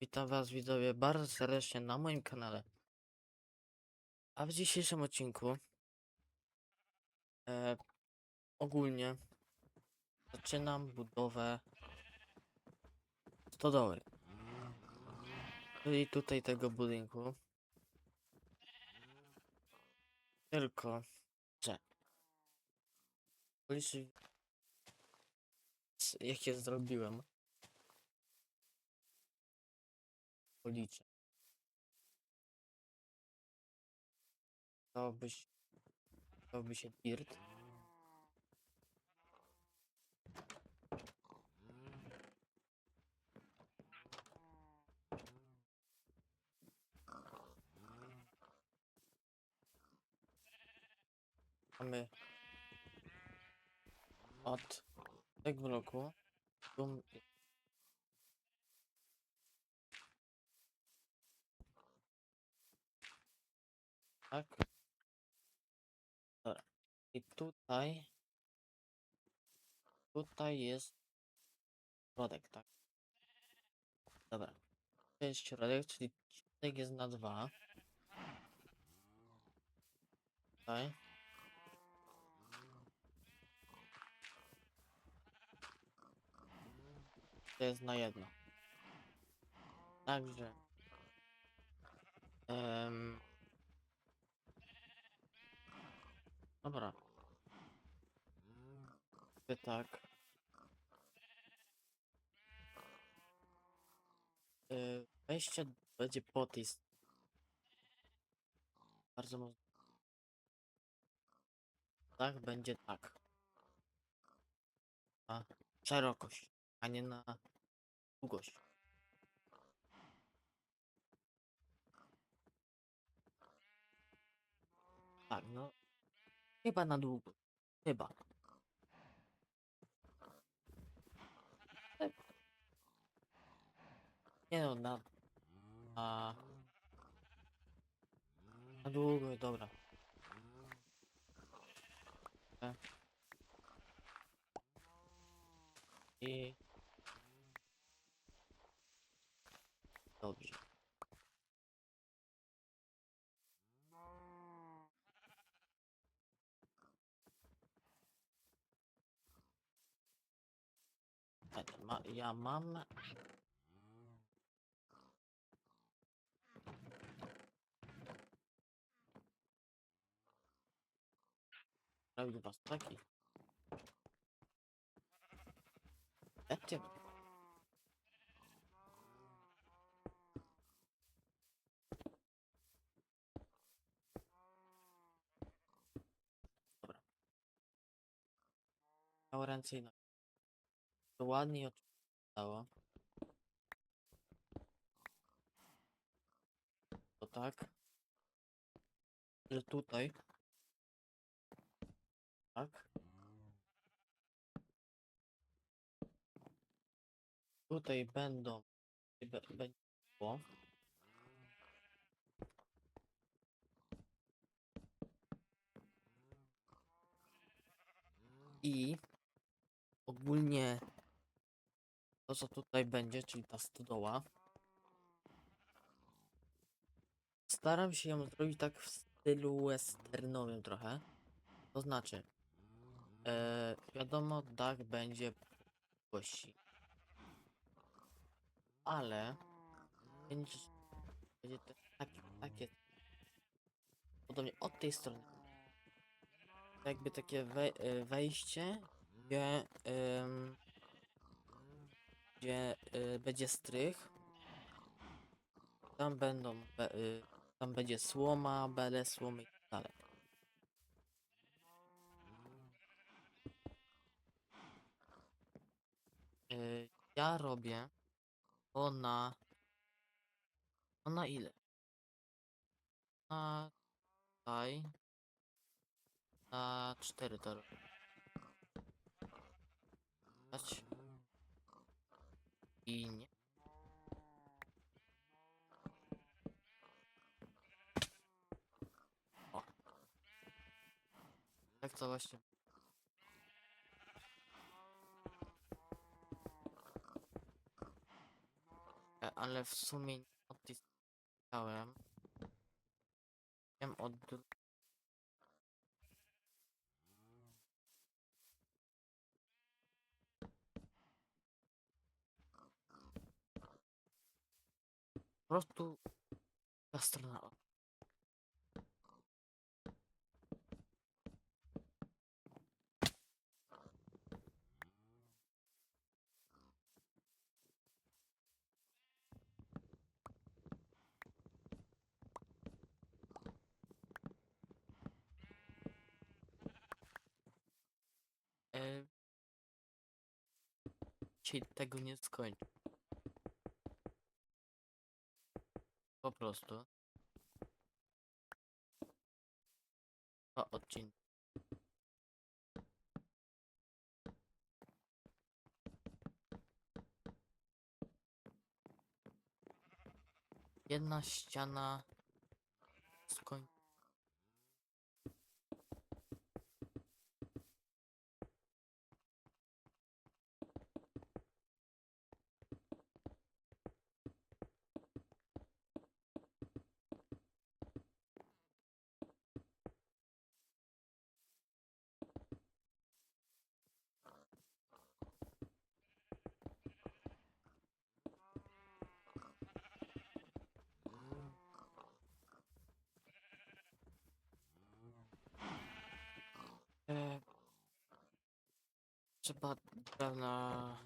Witam Was widzowie bardzo serdecznie na moim kanale. A w dzisiejszym odcinku e, ogólnie zaczynam budowę stodoły. Czyli tutaj tego budynku. Tylko, że policzy jakie zrobiłem policzę. Dałoby się, dałoby się dirt. Mamy od tego bloku Tak. Dobra. I tutaj. Tutaj jest środek, tak? Dobra. To jest środek, czyli środek jest na dwa. Tutaj. To jest na jedno. Także. em, Dobra. Ty tak. Yy, wejście będzie po tej s- Bardzo mocno. Tak, będzie tak. Na szerokość, a nie na długość. Tak, no. Chyba na długo. Chyba. Nie no, na... Na... Na długo, dobra. E. I... Dobrze. E, Ma, ja mam... Prawie was taki. Ecie. Dobra. Miało ręce i nogi. To ładnie odczytało. To tak. Że tutaj. Tak. Tutaj będą. Będzie. I ogólnie to co tutaj będzie, czyli ta stodoła. Staram się ją zrobić tak w stylu westernowym trochę. To znaczy, e, wiadomo, dach będzie gości. Ale będzie, będzie to takie, takie podobnie od tej strony. Jakby takie e, wejście, gdzie, em, gdzie e, będzie strych. Tam będą, be, y, tam będzie słoma, bele, słomy i tak dalej. Y, ja robię to na, to na ile? Na tutaj, na cztery to robię. I nie. O. Tak to właśnie. E, ale w sumie nie odpisałem. Wiem od... prostu ta strona. o- E... Dzisiaj tego nie skończę. Prostu. Dwa odcinki. Jedna ściana E... Trzeba pewna...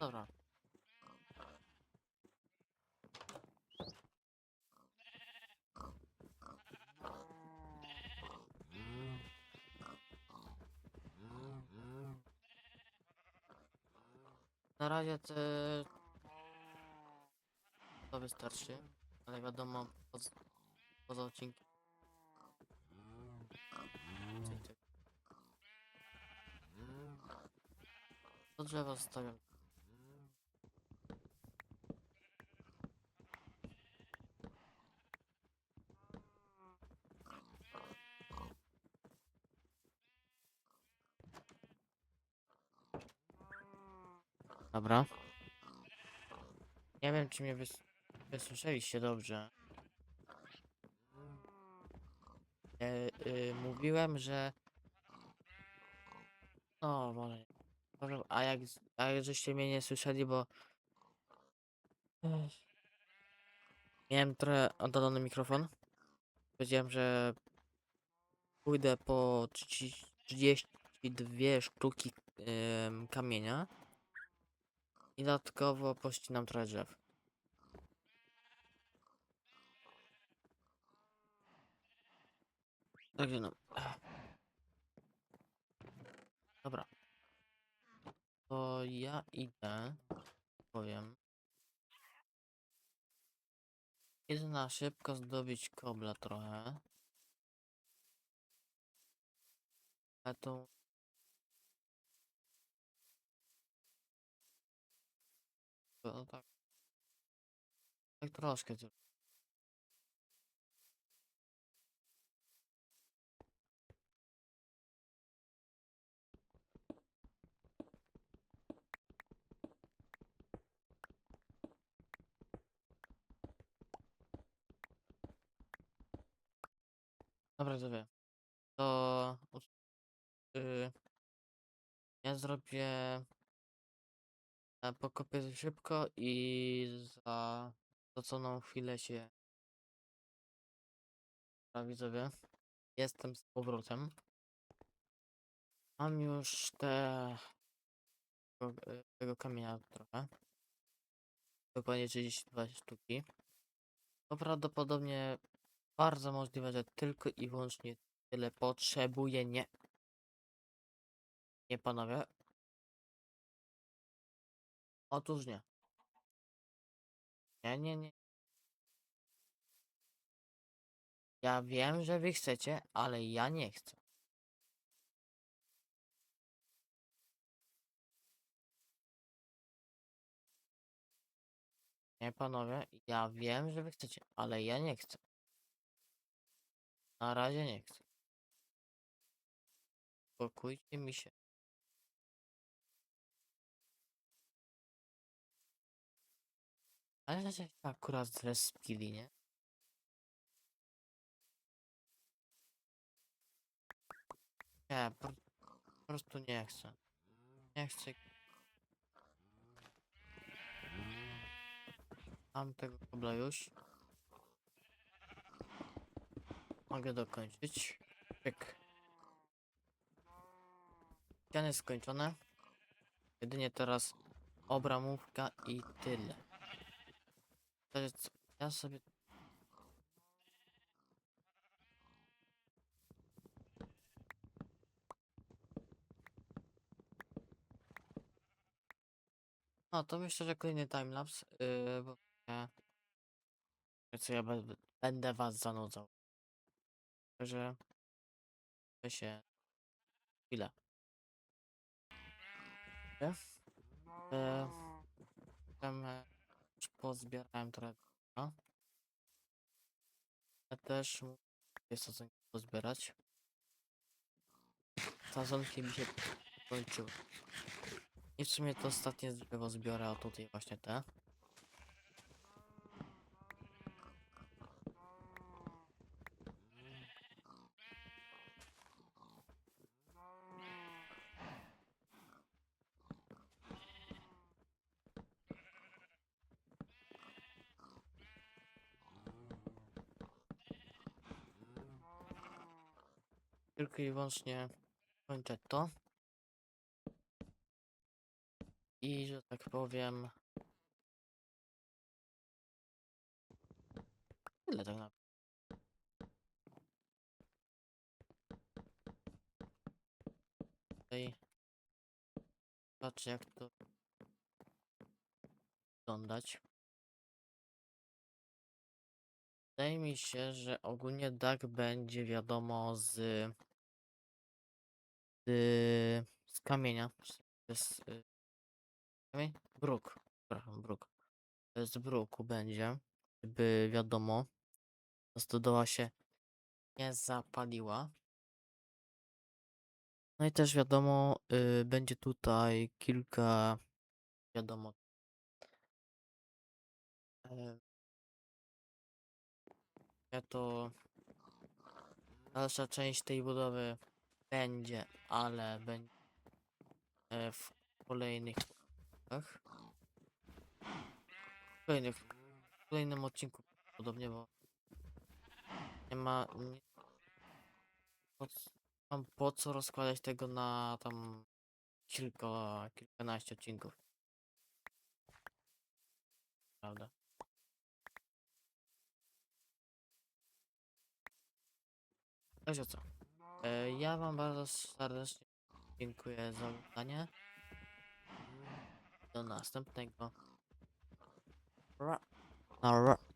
Dobra. Na razie te... To wystarczy, ale wiadomo, poza, poza odcinkiem. To drzewo zostawiam. Dobra. Nie wiem, czy mnie wys wysłyszeliście dobrze. E, y, mówiłem, że... No, może... nie. może- A jak, a jak żeście mnie nie słyszeli, bo... Miałem trochę oddalony mikrofon. Powiedziałem, że pójdę po 30 32 sztuki kamienia i dodatkowo pościnam trochę drzew. Także no. Dobra. To ja idę. Powiem. Idę na szybko zdobyć kobla trochę. A to... No tak. Tak troszkę. tylko. Dobra, to To... y, ja zrobię... e, Pokopię szybko i za doconą chwilę się... Dobra. Jestem z powrotem. Mam już te... Tego, tego kamienia trochę. Dokładnie 32 sztuki. To prawdopodobnie bardzo możliwe, że tylko i wyłącznie tyle potrzebuję. Nie. Nie panowie. Otóż nie. Nie, nie, nie. Ja wiem, że wy chcecie, ale ja nie chcę. Nie, panowie, ja wiem, że wy chcecie, ale ja nie chcę. Na razie nie chcę. Uspokójcie mi się. Ale się akurat zrespili, nie? Nie, po, po prostu nie chcę. Nie chcę. Mam tego kobla już. Mogę dokończyć. Pyk. Ściany skończone. Jedynie teraz obramówka i tyle. To jest, ja sobie No to myślę, że kolejny timelapse, yy, bo co ja będę was zanudzał. Także to się chwilę. Chwilę. Yy, tam e, pozbierałem trochę. No. Ja też jest to co pozbierać. Sadzonki mi się kończyły. I w sumie to ostatnie drzewo zbiorę, a tutaj właśnie te. Tylko i wyłącznie kończę to. I że tak powiem. Tyle tak naprawdę. Tutaj patrzę jak to wyglądać. Wydaje mi się, że ogólnie dach będzie wiadomo z z, z kamienia. Jest y, kamień? Bruk. Przepraszam, bruk. Z bruku będzie, by wiadomo, stodoła się nie zapaliła. No i też wiadomo, y, będzie tutaj kilka, wiadomo, e, ja to dalsza część tej budowy będzie, ale będzie e, w kolejnych odcinkach. W kolejnych, w kolejnym odcinku podobnie, bo nie ma nie, po, mam po co rozkładać tego na tam kilka, kilkanaście odcinków. Prawda? Wiecie co? E, ja wam bardzo serdecznie dziękuję za oglądanie. Do następnego. Ra. Ra.